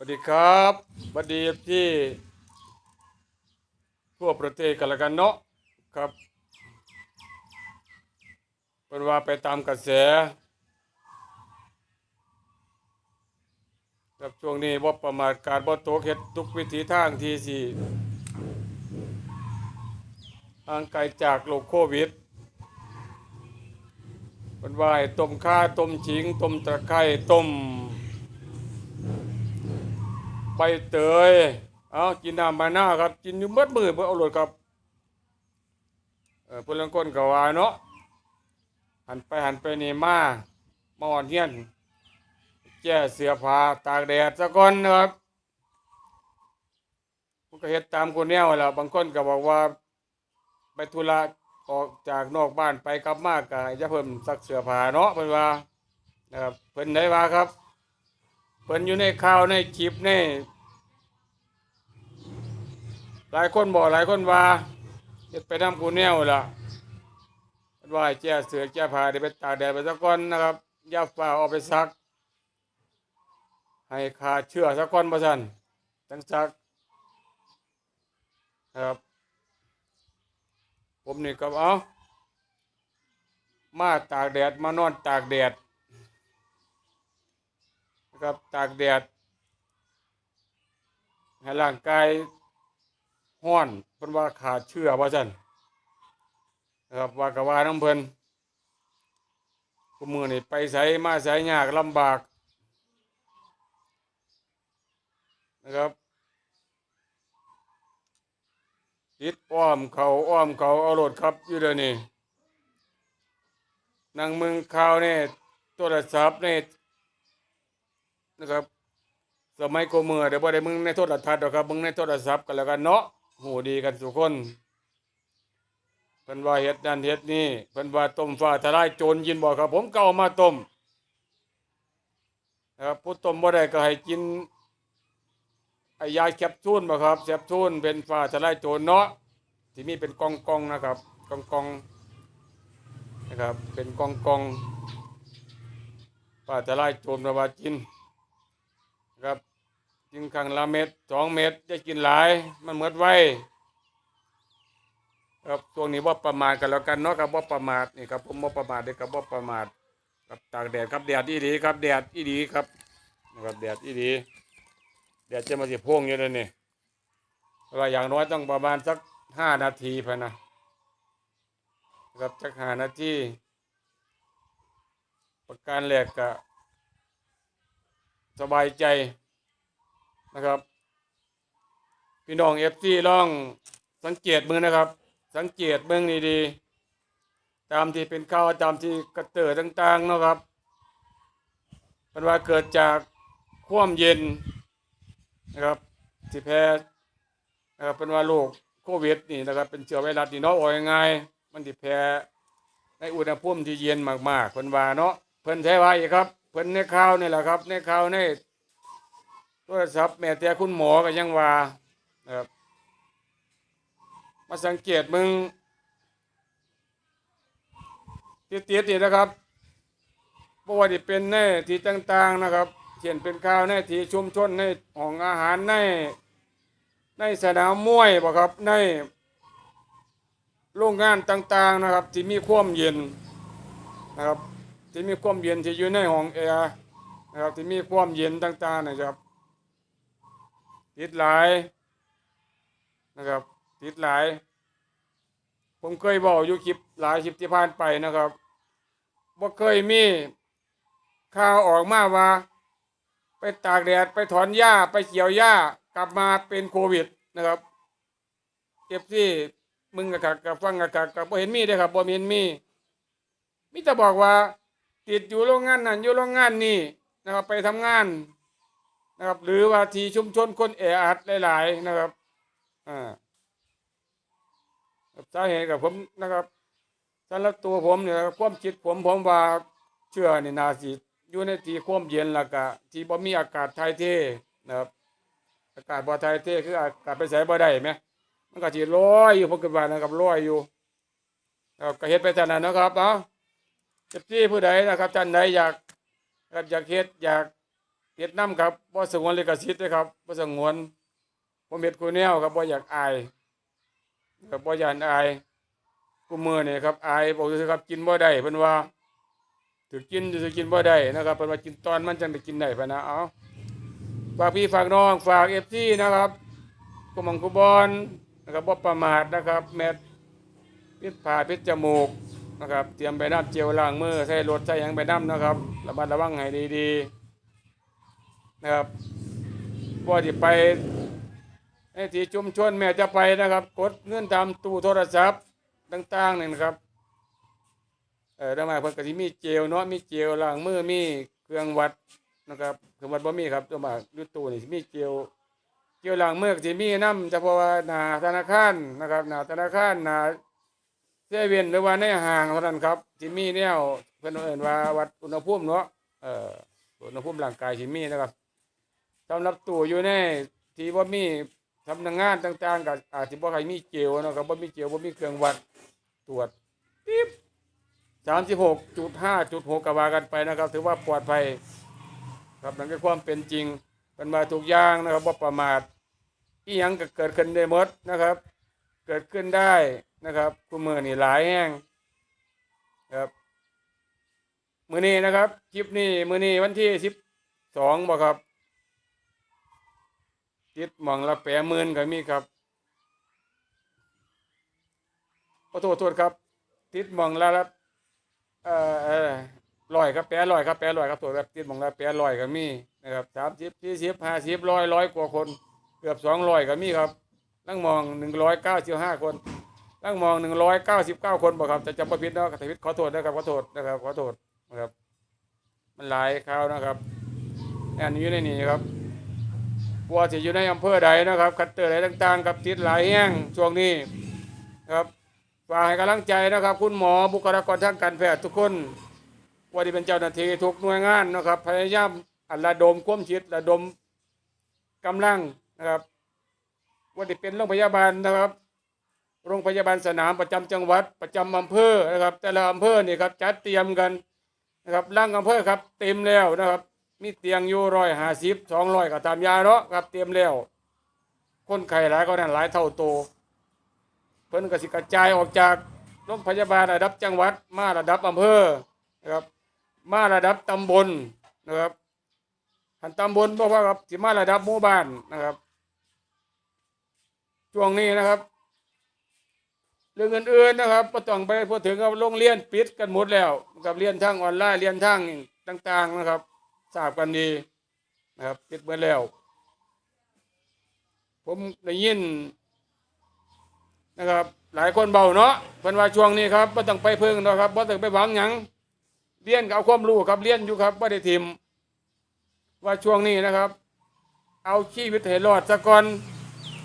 สวัสดีครับสวัสดีที่ทั่วประเทศกันละกันเนาะครับเป็นว่าไปตามกระแสครับช่วงนี้ว่าประมาทการบ่ตเฮ็ดทุกวิถีทางที่สิห่างไกลจากโรคโควิดเป็นว่าต้มข้าต้มฉิงต้มตะไคร้ต้ม ใบเตยเอากินน้ำมาหน้าครับ กินอยู่เมื่อมือเพื่อเอารถครับเออเพื่อนคนกว่าเนาะหันไปหันไปนี่มามาอ่อนเฮียนแก้เสื้อผ้าตากแดดซะก่อนนะครับมันก็เฮ็ดตามคนแนวแหล้วบางคนก็บอกว่า ไปธุระออกจากนอกบ้านไปกลับมากก็จะเพิ่มซักเสื้อผ้าเนาะเพิ่นว่านะครับเพิ่นได้ว่าครับ เพิ่นอยู่ในข่าวในคลิปในหลายคนบอกหลายคนว่าเฮ็ดไปทำกูแนวล่ะว่าแก้เสือแก้ผ้าได้ไปตากแดดไปสักก่อนนะครับย่าฝ่าเอาไปซัก ให้ขาเชื่อสักก่อนบ่ซั่นจังซักนะครับ ผมนี่ก็เอามาตากแดดมานอนตากแดด นะครับตากแดดให้ร่างกายห้อนเพิ่นว่าขาดเชื้อว่าซั่นนะครับว่ากะว่าน้ำเพิ่นกูมือนี่ไปไสมาไสยากลำบากนะครับติดอ้อมเขาอ้อมเขาเอารถครับอยู่เดี๋ยวนี้นั่งมึงข่าวนี่ยโทรศัพท์นี่ย นะครับ สมัยโกมือเดี๋ยวบ่ได้มึงในโทรทัศน์หรอกครับมึงในโทรศัพท์กันแล้วกันเนาะหูดีกันทุกคนเพิ่นว่าเฮ็ดนั่นเฮ็ดนี่เพิ่นว่าต้มฟ้าทลายโจรยินบ่ครับ ผมก็เอามาต้มนะครับผู้ต้มบ่ได้ก็ให้กินไอ้ยาแคปซูลบ่ครับแคปซูลเป็นฟ้าทลายโจรเนาะที่มีเป็นกองๆนะครับกองๆนะครับ เป็นกองๆฟ้าทลายโจรประว่ากิน ครับ กินครั้งละเม็ดสองเม็ดจะกินหลาย มันเหมือดไว้ครับช่วงนี้ว่าประมาทกันแล้วกันเนาะครับว่าประมาทนี่ครับผมว่าประมาทเด็กครับว่าประมาทครับตากแดดครับแดดอีดีครับแดดอีดีครับนะครับแดดอีดีแดดจะมาสิพ่วงอยู่เลยนี่เราะว่าอย่างน้อยต้องประมาณสักห้านาทีพะนะนะครับสักห้านาทีประการแรกก็ สบายใจนะครับ พี่น้องเอฟซีลองสังเกตมือนะครับ สังเกตเบื้องนี้ดีๆตามที่เป็นข่าวตามที่กระเตือต่างๆเนาะครับเป็นว่าเกิดจากความเย็นนะครับที่แพ้นะครับเป็นว่าโรคโควิดนี่นะครับ เป็นเชื้อไวรัสนี่เนาะว่าง่ายมันที่แพ้ในอุณหภูมิที่เย็นมากๆเพิ่นว่าเนาะเพิ่นใช้ว่าอีกครับ เพิ่นในข่าวนี่แหละครับ ในข่าวในโทรศัพท์แม่แต่คุณหมอก็ยังว่าครับมาสังเกตมึงเติดติดๆนี่นะครับบ่ว่าที่เป็นในที่ต่างๆนะครับ เช่นเป็นข่าวในที่ชุมชนในห้องอาหารในในสนามมวยบ่ครับในโรงงานต่างๆนะครับ ที่มีความเย็นนะครับ ที่มีความเย็นที่อยู่ในห้องแอร์นะครับที่มีความเย็นต่างๆนะครับติดหลายนะครับติดหลาย ผมเคยบอกอยู่คลิปหลายคลิปที่ผ่านไปนะครับว่าเคยมีข่าวออกมาว่า ไปตากแดดไปถอนหญ้าไปเกี่ยวหญ้ากลับมาเป็นโควิดนะครับเก็บที่มึงกับกับฟังกับกับบ่เห็นมีเด้ครับบ่เห็นมีมิจะบอกว่า ติดอยู่โรงงานนั่นอยู่โรงงานนี่นะครับไปทำงานนะครับ หรือว่าที่ชุมชนคนแออัดหลาย ๆ นะครับอ่าสาเหตุกับผมนะครับสำหรับตัวผมเนี่ยความคิดผมผมว่าเชื่อนี่นาสิอยู่ในที่ความเย็นแล้วก็ที่บ่มีอากาศถ่ายเทนะครับอากาศบ่ถ่ายเทคืออากาศไปใส่บ่ได้ไหมมันก็สิลอยอยู่ผมคิดว่านะครับลอยอยู่ก็เฮ็ดไปเท่นั้นนะครับเนาะ เจ็บที่ผู้ใดนะครับท่านใดอยากอยากเฮ็ดอยากเฮ็ดน้ำครับบ่สงวนลิขสิทธิ์ด้วยครับบ่สงวนผมเฮ็ดกูแนวครับบ่อยากอายครับบ่อยากอายกูมือนี่ครับอายบอกซื่อๆครับกินบ่ได้เพิ่นว่าถือกินถือกินบ่ได้นะครับเพิ่นว่ากินตอนมันจังได้กินได้พะนะเอาฝากพี่ฝากน้องฝาก FC นะครับกุมังกุบอนนะครับบ่ประมาทนะครับ แมทปิดผ่าปิดจมูก นะครับ เตรียมไปน้ำเจลล้างมือใส่รถใส่หยังไปน้ำนะครับ ระมัดระวังให้ดีๆนะครับพ่อที่ไปไอ้ที่ชุมชนแม่จะไปนะครับ กดเงินตามตู้โทรศัพท์ต่างๆนี่นะครับเออได้มเพิ่นก็สิมีเจลเนาะมีเจลล้างมือมีเครื่องวัดนะครับเครื่องวัดบ่มีครับตัวมากอยู่ตู้นี่มีเจลเจลล้างมือก็สิมีน้ำเฉพาะว่าหน้าธนาคารนะครับหน้าธนาคารหน้า เซเว่นหรือว่าในห้างเท่านั้นครับที่มีแนวเพิ่นเอิ้นว่าวัดอุณหภูมิเนาะเอ่ออุณหภูมิร่างกายที่มีนะครับสำหรับตู้อยู่ในที่บ่มีสำนักงานต่างๆก็อาจสิบ่ใครมีเจลเนาะครับบ่มีเจลบ่มีเครื่องวัดตรวจปิ๊บ36.5.6ก็ว่ากันไปนะครับ ถือว่าปลอดภัยครับนั่นคือความเป็นจริงเป็นมาทุกอย่างนะครับบ่าประมาทอีหยังก็เกิดขึ้นได้หมดนะครับ เกิดขึ้นได้ นะครับกูมือนี่หลายแห้งครับมือนี้นะครับคลิปนี้มือนี้วันที่สิบสองบ่ครับติดหมองละแปดหมื่นก็มีครับขอโทษโทษครับ ติดหมองละละเอ่อเอ่อร้อยครับแปดร้อยครับแปดร้อยครับตัวแบบติดหมองละแปดร้อยก็มีนะครับสามสิบสี่สิบห้าสิบร้อยร้อยกว่าคน เกือบสองร้อยก็มีครับนั่งมองหนึ่งร้อยเก้าสิบห้าคน นั่งมองหนึ่งร้อยเก้าสิบเก้าคนบอกครับจะจำประพิษเนาะแต่พิษขอโทษนะครับขอโทษนะครับขอโทษนะครับ มันหลายคราวนะครับอันนี้อยู่ในนี้ครับว่าจะอยู่ในอำเภอใดนะครับ คัดเตอร์ใดต่างๆ กับติดหลายแห้งช่วงนี้ครับฝากให้กำลังใจนะครับ คุณหมอบุคลากรทางการแพทย์ทุกคนว่าที่เป็นเจ้าหน้าที่ทุกหน่วยงานนะครับ พยายามอันระดมควมคิดระดมกำลังนะครับว่าที่เป็นโรงพยาบาลนะครับ โรงพยาบาลสนามประจำจังหวัดประจำอำเภอนะครับ แต่ละอำเภอนี่ครับจัดเตรียมกันนะครับร่างอำเภอครับ เต็มแล้วนะครับ มีเตียงอยู่ร้อยห้าสิบสองร้อยก็ตามยาเนาะครับเตรียมแล้ว คนไข้หลายก็นั่นหลายเท่าโต เพิ่นก็สิกระจายออกจากโรงพยาบาลระดับจังหวัดมาระดับอำเภอนะครับ มาระดับตำบลนะครับหันตำบลบอกว่าครับสิมาระดับหมู่บ้านนะครับช่วงนี้นะครับ เรื่องอื่นๆนะครับก็ต้องไปพูดถึงกับโรงเรียนปิดกันหมดแล้ว กับเรียนทางออนไลน์เรียนทางต่าง ๆนะครับทราบกันดีนะครับปิดหมดแล้ว ผมได้ยินนะครับ หลายคนเบาเนาะเพิ่นว่าช่วงนี้ครับบ่ต้องไปพึ่งเนาะครับบ่ต้องไปหวังหยังเรียนก็เอาความรู้ครับเรียนอยู่ครับบ่ได้ทิมว่าช่วงนี้นะครับ เอาชีวิตให้รอดซะก่อน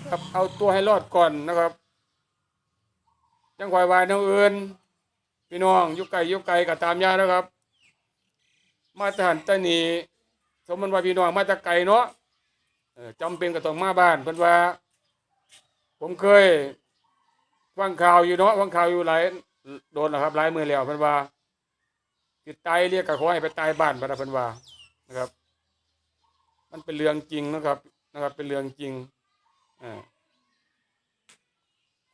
ครับเอาตัวให้รอดก่อนนะครับ จังหวายวายนวอื่นพี่น้องยุกไก่ยุกไก่ก็ตามยาแล้วครับ มาตรฐานตะหนีสมมติว่าพี่น้องมาจากไก่เนาะจำเป็นก็ต้องมาบ้านเพิ่นว่า ผมเคยฟังข่าวอยู่เนาะฟังข่าวอยู่หลายโดนแล้วครับหลายมือแล้วเพิ่นว่าติดตายเรียกก็ขอให้ไปตายบ้านเพิ่นวาเพิ่นว่านะครับ มันเป็นเรื่องจริงนะครับนะครับ เป็นเรื่องจริงอ่า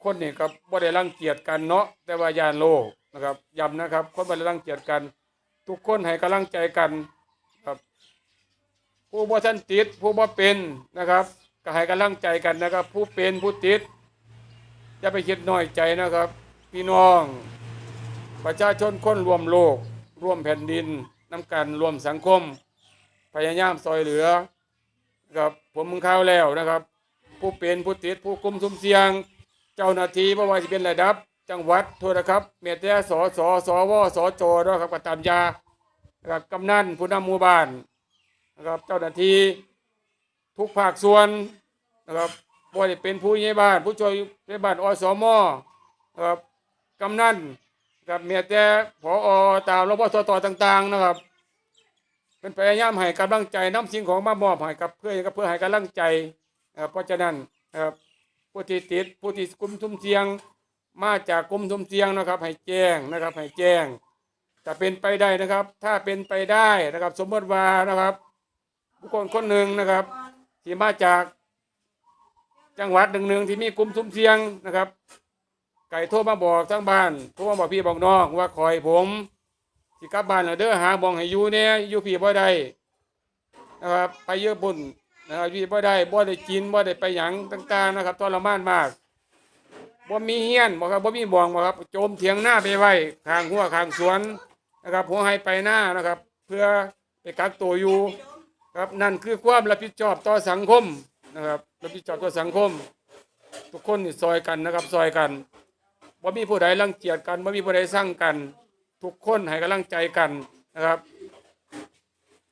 คนนี่ครับบ่ได้รังเกียจกันเนาะแต่ว่ายานโลกนะครับย้ำนะครับ คนบ่ได้รังเกียจกัน ทุกคนให้กำลังใจกันครับ ผู้บ่ทันติด ผู้บ่เป็นนะครับ ก็ให้กำลังใจกันนะครับ ผู้เป็นผู้ติดอย่าไปคิดน้อยใจนะครับ พี่น้อง ประชาชนคนรวมโลก ร่วมแผ่นดินน้ำกันรวมสังคม พยายามซอยเหลือครับผมมึงเข้าวแล้วนะครับ ผู้เป็นผู้ติดผู้กุมซุ่มเสียง เจ้าหน้าที่บ่ว่าจะเป็นระดับ จังหวัดโทษนะครับเมียแต่สสสวสจนะครับก็ตามยานะครับกำนันผู้นำหมู่บ้านนะครับเจ้าหน้าที่ทุกภาคส่วนนะครับบ่ว่าจะเป็นผู้ใหญ่บ้าน ผู้ช่วยในบ้านอสมนะครับกำนันนะครับเมียแต่ผอตามรพสตต่างๆนะครับ เป็นพยายามให้กำลังใจน้ำสิ่งของมามอบให้กับเพื่อกับเพื่อให้กำลังใจเพราะฉะนั้นนะครับ ผู้ที่ติดผู้ที่กลุ่มทุ่มเสียง มาจากกลุ่มทุ่มเสียงนะครับ ให้แจ้งนะครับ ให้แจ้งถ้าเป็นไปได้นะครับ ถ้าเป็นไปได้นะครับ สมมติว่านะครับ บุคคลคนหนึ่งนะครับ ที่มาจากจังหวัดหนึ่งหนึ่งที่มีกลุ่มสุ่มเสียงนะครับ ไก่โทรมาบอกทั้งบ้านโทรมาบอกพี่บอกน้องว่าคอยผมสิกลับบ้านแล้วเด้อหาบองให้อยู่เนี่ยอยู่พี่บ่ได้นะครับ ไปเยอะบุญ นะครับอยู่พี่บ่ได้บ่ได้กินบ่ได้ไปหยังต่างๆนะครับทรมานมากบ่มีเฮียนบ่ครับบ่มีบ่องบ่ครับ โจมเถียงหน้าไปไว้ข้างหัวข้างสวนนะครับหัวให้ไปหน้านะครับ เพื่อไปกักตัวอยู่ครับนั่นคือความรับผิดชอบต่อสังคมนะครับรับผิดชอบต่อสังคม ทุกคนนี่ซอยกันนะครับซอยกันบ่มีผู้ใดรังเกียจกันบ่มีผู้ใดสร้างกัน ทุกคนให้กำลังใจกันนะครับ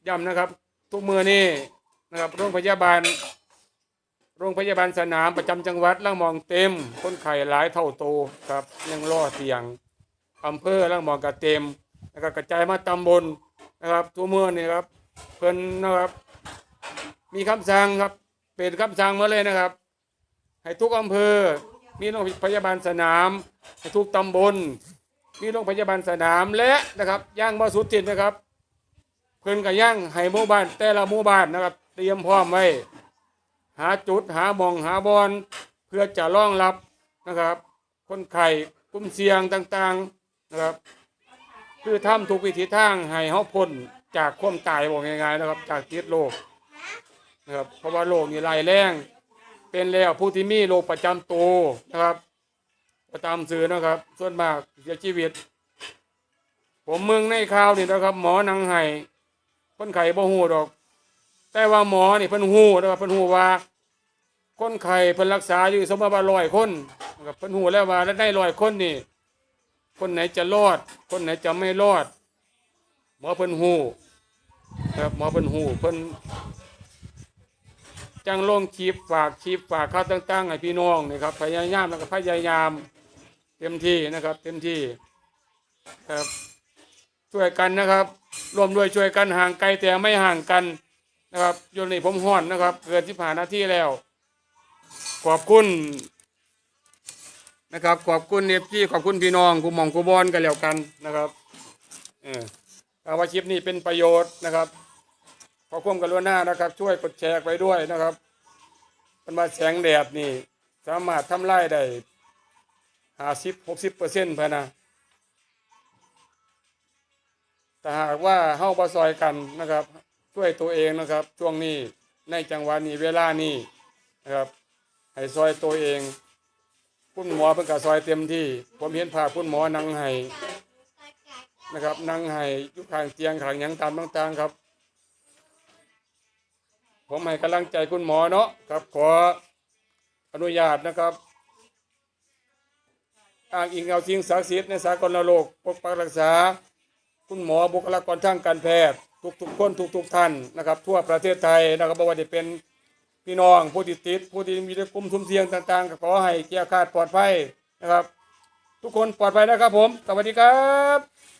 ย้ำนะครับ ทุกมือนี่ นะครับโรงพยาบาล โรงพยาบาลสนามประจำจังหวัดล่างมองเต็ม คนไข้หลายเท่าโตครับยังรอเตียงอำเภอล่างมองก็เต็มนะครับกระจายมาตำบลนะครับทุกมืองนี่ครับเพิ่นนะครับมีคำสั่งครับเป็นคำสั่งมาเลยนะครับ ให้ทุกอำเภอ มีโรงพยาบาลสนามให้ทุกตำบล มีโรงพยาบาลสนามและนะครับย่างมาสุดจิตนะครับ เพิ่นก็ย่างให้หมู่บ้านแต่ละหมู่บ้านนะครับ เตรียมพร้อมไว้ หาจุดหาหมองหาบอลเพื่อจะรองรับนะครับ คนไข้กลุ่มเสี่ยงต่างๆนะครับ คือทำทุกวิถีทางให้เขาพ้นจากความตายบอกง่ายๆนะครับ จากติดโรคนะครับเพราะว่าโรคนี่ร้ายแรงเป็นแล้วผู้ที่มีโรคประจำตัวนะครับ ประจำสื่อนะครับ ส่วนมากเสียชีวิต ผมเมืองในข่าวนี่นะครับ หมอนังไห้คนไข้บ่ฮู้ดอก แต่ว่าหมอนี่เพิ่นฮู้นะครับเพิ่นฮู้ว่า คนไข้เพิ่นรักษาอยู่สมมติว่าร้อยคนนะครับเพิ่นฮู้แล้วว่าได้ร้อยคนนี่ คนไหนจะรอด คนไหนจะไม่รอด หมอเพิ่นฮู้นะครับหมอเพิ่นฮู้เพิ่นจังลงคลิปฝากคลิปฝากข่าวต่างๆให้พี่น้องนะครับพยายามแล้วก็พยายาม เต็มที่นะครับ เต็มที่ครับช่วยกันนะครับ ร่วมด้วยช่วยกันห่างไกลแต่ไม่ห่างกัน นะครับโยนนี่ผมห่อนนะครับ เกินที่ผ่านหน้าที่แล้ว ขอบคุณนะครับ ขอบคุณเอฟซีขอบคุณพี่น้องกูมองกูบอลกันแล้วกันนะครับเออเอาว่าคลิปนี้เป็นประโยชน์นะครับขอความกรุณานะครับ ช่วยกดแชร์ไปด้วยนะครับมันมาแสงแดดนี่ สามารถทำลายได้ห้าสิบหกสิบเปอร์เซ็นต์พนะแต่หากว่าเฮ้าบาซอยกันนะครับ ช่วยตัวเองนะครับ ช่วงนี้ในจังหวะนี้เวลานี้นะครับให้ซอยตัวเองคุณหมอเป็นกระซอยเต็มที่ ผมเห็นภาพคุณหมอนั่งไห้นะครับนั่งไห้ยู่ข้างเตียงข้างยังตามต่างๆครับ ผมให้กำลังใจคุณหมอเนาะครับ ขออนุญาตนะครับอ้างอิงเอาสิ่งศักดิ์สิทธิ์ในสากลโลกปกปักรักษา คุณหมอบุคลากรทางการแพทย์ ทุกๆคนทุกๆท่านนะครับทั่วประเทศไทยนะครับบ่ว่าจะเป็นพี่น้องผู้ติดติดผู้ที่มีกลุ่มทุ่มเสียงต่างๆก็ขอให้เกียร์คาดปลอดภัยนะครับ ทุกคนปลอดภัยนะครับผม สวัสดีครับ